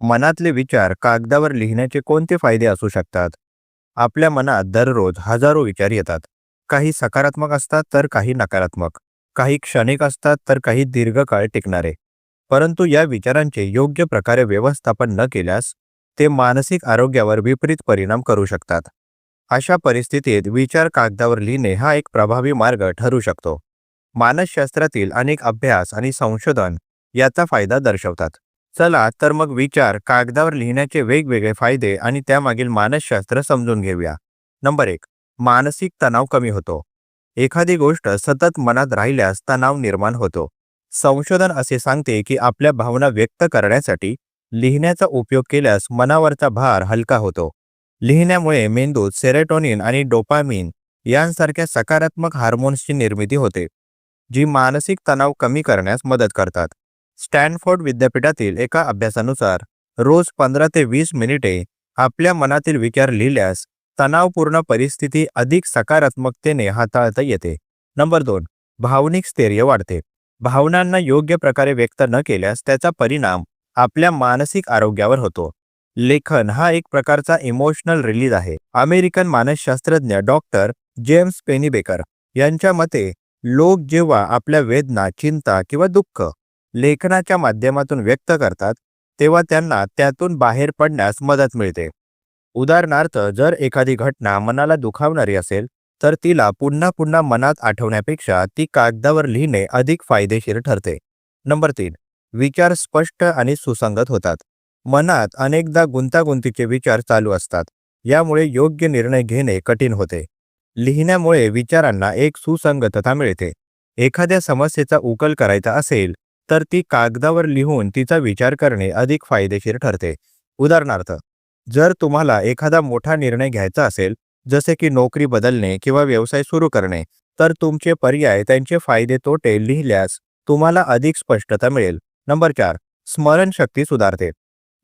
मनातले विचार कागदावर लिहिण्याचे कोणते फायदे असू शकतात? आपल्या मनात दररोज हजारो विचार येतात. काही सकारात्मक असतात तर काही नकारात्मक. काही क्षणिक असतात तर काही दीर्घकाळ टिकणारे. परंतु या विचारांचे योग्य प्रकारे व्यवस्थापन न केल्यास ते मानसिक आरोग्यावर विपरीत परिणाम करू शकतात. अशा परिस्थितीत विचार कागदावर लिहिणे हा एक प्रभावी मार्ग ठरू शकतो. मानसशास्त्रातील अनेक अभ्यास आणि संशोधन याचा फायदा दर्शवतात. चला तर मग विचार कागदावर लिहिण्याचे वेगवेगळे फायदे आणि त्यामागील मानसशास्त्र समजून घेऊया. नंबर एक मानसिक तणाव कमी होतो. एखादी गोष्ट सतत मनात राहिल्यास तणाव निर्माण होतो. संशोधन असे सांगते की आपल्या भावना व्यक्त करण्यासाठी लिहिण्याचा उपयोग केल्यास मनावरचा भार हलका होतो. लिहिण्यामुळे मेंदूत सेरेटोनिन आणि डोपामिन यांसारख्या सकारात्मक हार्मोन्सची निर्मिती होते जी मानसिक तणाव कमी करण्यास मदत करतात. स्टॅनफोर्ड विद्यापीठातील एका अभ्यासानुसार रोज पंधरा ते वीस मिनिटे आपल्या मनातील विचार लिहिल्यास तणावपूर्ण परिस्थिती अधिक सकारात्मकतेने हाताळता येते. नंबर दोन भावनिक स्थैर्य वाढते. भावनांना योग्य प्रकारे व्यक्त न केल्यास त्याचा परिणाम आपल्या मानसिक आरोग्यावर होतो. लेखन हा एक प्रकारचा इमोशनल रिलीज आहे. अमेरिकन मानसशास्त्रज्ञ डॉक्टर जेम्स पेनीबेकर यांच्या मते लोक जेव्हा आपल्या वेदना चिंता किंवा दुःख लेखनाच्या माध्यमातून व्यक्त करतात तेव्हा त्यांना त्यातून बाहेर पडण्यास मदत मिळते. उदाहरणार्थ जर एखादी घटना मनाला दुखावणारी असेल तर तिला पुन्हा पुन्हा मनात आठवण्यापेक्षा ती कागदावर लिहिणे अधिक फायदेशीर ठरते. नंबर तीन विचार स्पष्ट आणि सुसंगत होतात. मनात अनेकदा गुंतागुंतीचे विचार चालू असतात. यामुळे योग्य निर्णय घेणे कठीण होते. लिहिण्यामुळे विचारांना एक सुसंगतता मिळते. एखाद्या समस्येचा उकल करायचा असेल तर ती कागदावर लिहून तिचा विचार करणे अधिक फायदेशीर ठरते. उदाहरणार्थ जर तुम्हाला एखादा मोठा निर्णय घ्यायचा असेल जसे की नोकरी बदलणे किंवा व्यवसाय सुरू करणे तर तुमचे पर्याय त्यांचे फायदे तोटे लिहिल्यास तुम्हाला अधिक स्पष्टता मिळेल. नंबर चार स्मरणशक्ती सुधारते.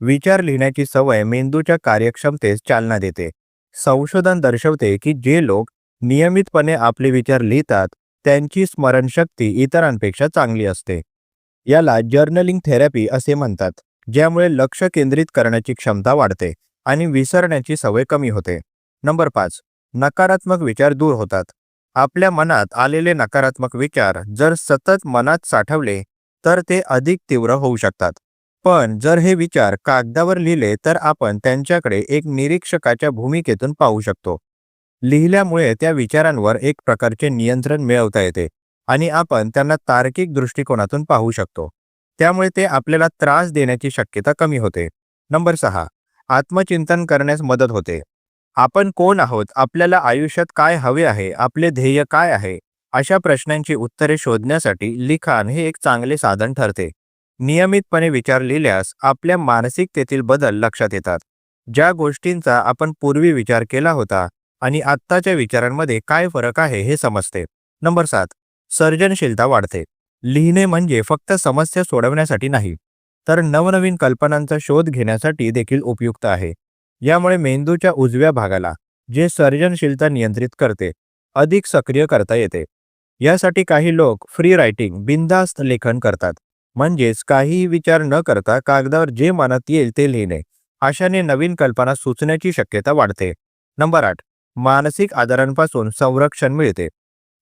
विचार लिहिण्याची सवय मेंदूच्या कार्यक्षमतेस चालना देते. संशोधन दर्शवते की जे लोक नियमितपणे आपले विचार लिहितात त्यांची स्मरणशक्ती इतरांपेक्षा चांगली असते. याला जर्नलिंग थेरपी असे म्हणतात ज्यामुळे लक्ष केंद्रित करण्याची क्षमता वाढते आणि विसरण्याची सवय कमी होते. नंबर पाच नकारात्मक विचार दूर होतात. आपल्या मनात आलेले नकारात्मक विचार जर सतत मनात साठवले तर ते अधिक तीव्र होऊ शकतात. पण जर हे विचार कागदावर लिहिले तर आपण त्यांच्याकडे एक निरीक्षकाच्या भूमिकेतून पाहू शकतो. लिहिल्यामुळे त्या विचारांवर एक प्रकारचे नियंत्रण मिळवता येते. आणि आपण त्यांना तार्किक दृष्टिकोनातून पाहू शकतो. त्यामुळे ते आपल्याला त्रास देण्याची शक्यता कमी होते. नंबर सहा. आत्मचिंतन करण्यास मदत होते. आपण कोण आहोत? आपल्याला आयुष्यात काय हवे आहे? आपले ध्येय काय आहे? अशा प्रश्नांची उत्तरे शोधण्यासाठी लिखाण हे एक चांगले साधन ठरते. नियमितपणे विचार लिहिल्यास आपल्या मानसिकतेतील बदल लक्षात येतात. ज्या गोष्टींचा आपण पूर्वी विचार केला होता आणि आत्ताच्या विचारांमध्ये काय फरक आहे हे समजते. नंबर सात. सर्जनशीलता वाढते. लिहिणे म्हणजे फक्त समस्या सोडवण्यासाठी नाही तर नवनवीन कल्पनांचा शोध घेण्यासाठी देखील उपयुक्त आहे. यामुळे मेंदूच्या उजव्या भागाला जे सर्जनशीलता नियंत्रित करते अधिक सक्रिय करता येते. यासाठी काही लोक फ्री रायटिंग बिनधास्त लेखन करतात. म्हणजेच काहीही विचार न करता कागदावर जे मनात येईल ते लिहिणे. अशाने नवीन कल्पना सुचण्याची शक्यता वाढते. नंबर आठ मानसिक आजारांपासून संरक्षण मिळते.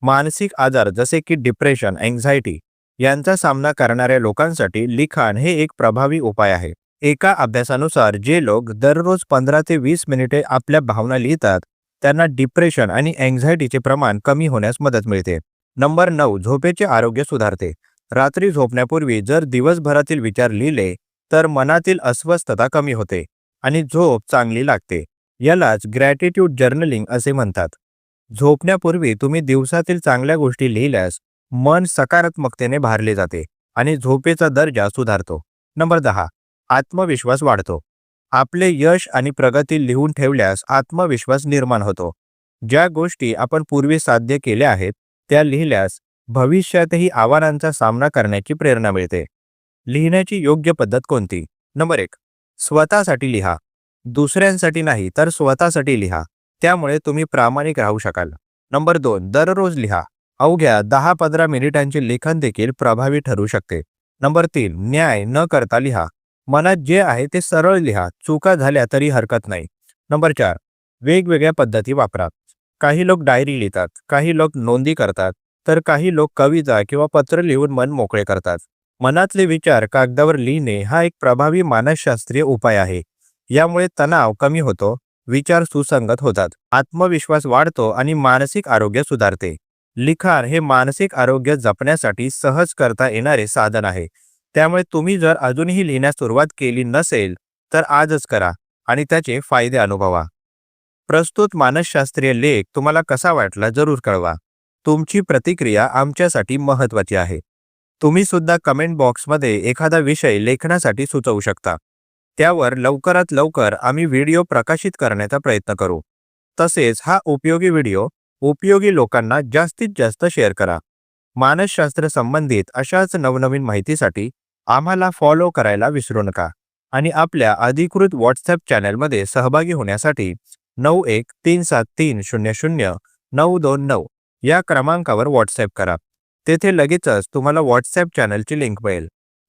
मानसिक आजार जसे की डिप्रेशन एन्झायटी यांचा सामना करणाऱ्या लोकांसाठी लिखाण हे एक प्रभावी उपाय आहे. एका अभ्यासानुसार जे लोक दररोज पंधरा ते वीस मिनिटे आपल्या भावना लिहितात त्यांना डिप्रेशन आणि एन्झायटीचे प्रमाण कमी होण्यास मदत मिळते. नंबर नऊ झोपेचे आरोग्य सुधारते. रात्री झोपण्यापूर्वी जर दिवसभरातील विचार लिहिले तर मनातील अस्वस्थता कमी होते आणि झोप चांगली लागते. यालाच ग्रॅटिट्यूड जर्नलिंग असे म्हणतात. झोपण्यापूर्वी तुम्ही दिवसातील चांगल्या गोष्टी लिहिल्यास मन सकारात्मकतेने भारले जाते आणि झोपेचा दर्जा सुधारतो. नंबर दहा. आत्मविश्वास वाढतो. आपले यश आणि प्रगती लिहून ठेवल्यास आत्मविश्वास निर्माण होतो. ज्या गोष्टी आपण पूर्वी साध्य केल्या आहेत त्या लिहिल्यास भविष्यातही आव्हानांचा सामना करण्याची प्रेरणा मिळते. लिहिण्याची योग्य पद्धत कोणती? नंबर एक. स्वतःसाठी लिहा. दुसऱ्यांसाठी नाही तर स्वतःसाठी लिहा. त्यामुळे तुम्ही प्रामाणिक राहू शकाल. नंबर दोन दररोज लिहा. अवघ्या दहा पंधरा मिनिटांचे लेखन देखील प्रभावी ठरू शकते. नंबर तीन न्याय न करता लिहा. मनात जे आहे ते सरळ लिहा. चुका झाल्या तरी हरकत नाही. नंबर चार वेगवेगळ्या पद्धती वापरा. काही लोक डायरी लिहितात. काही लोक नोंदी करतात. तर काही लोक कविता किंवा पत्र लिहून मन मोकळे करतात. मनातले विचार कागदावर लिहिणे हा एक प्रभावी मानसशास्त्रीय उपाय आहे. यामुळे तणाव कमी होतो. विचार सुसंगत होतात. आत्मविश्वास वाढतो आणि मानसिक आरोग्य सुधारते. लिखाण हे मानसिक आरोग्य जपण्यासाठी सहज करता येणारे साधन आहे. त्यामुळे तुम्ही जर अजूनही लिहिण्यास सुरुवात केली नसेल तर आजच करा आणि त्याचे फायदे अनुभवा. प्रस्तुत मानसशास्त्रीय लेख तुम्हाला कसा वाटला जरूर कळवा. तुमची प्रतिक्रिया आमच्यासाठी महत्त्वाची आहे. तुम्ही सुद्धा कमेंट बॉक्समध्ये एखादा विषय लेखनासाठी सुचवू शकता. त्यावर लवकरात लवकर आम्ही व्हिडिओ प्रकाशित करण्याचा प्रयत्न करू. तसेच हा उपयोगी व्हिडिओ उपयोगी लोकांना जास्तीत जास्त शेअर करा. मानसशास्त्र संबंधित अशाच नवनवीन माहितीसाठी आम्हाला फॉलो करायला विसरू नका आणि आपल्या अधिकृत व्हॉट्सॲप चॅनलमध्ये सहभागी होण्यासाठी नऊ एक तीन सात तीन शून्य शून्य नऊ दोन नऊ या क्रमांकावर व्हॉट्सॲप करा. तेथे लगेचच तुम्हाला व्हॉट्सॲप चॅनलची लिंक मिळेल.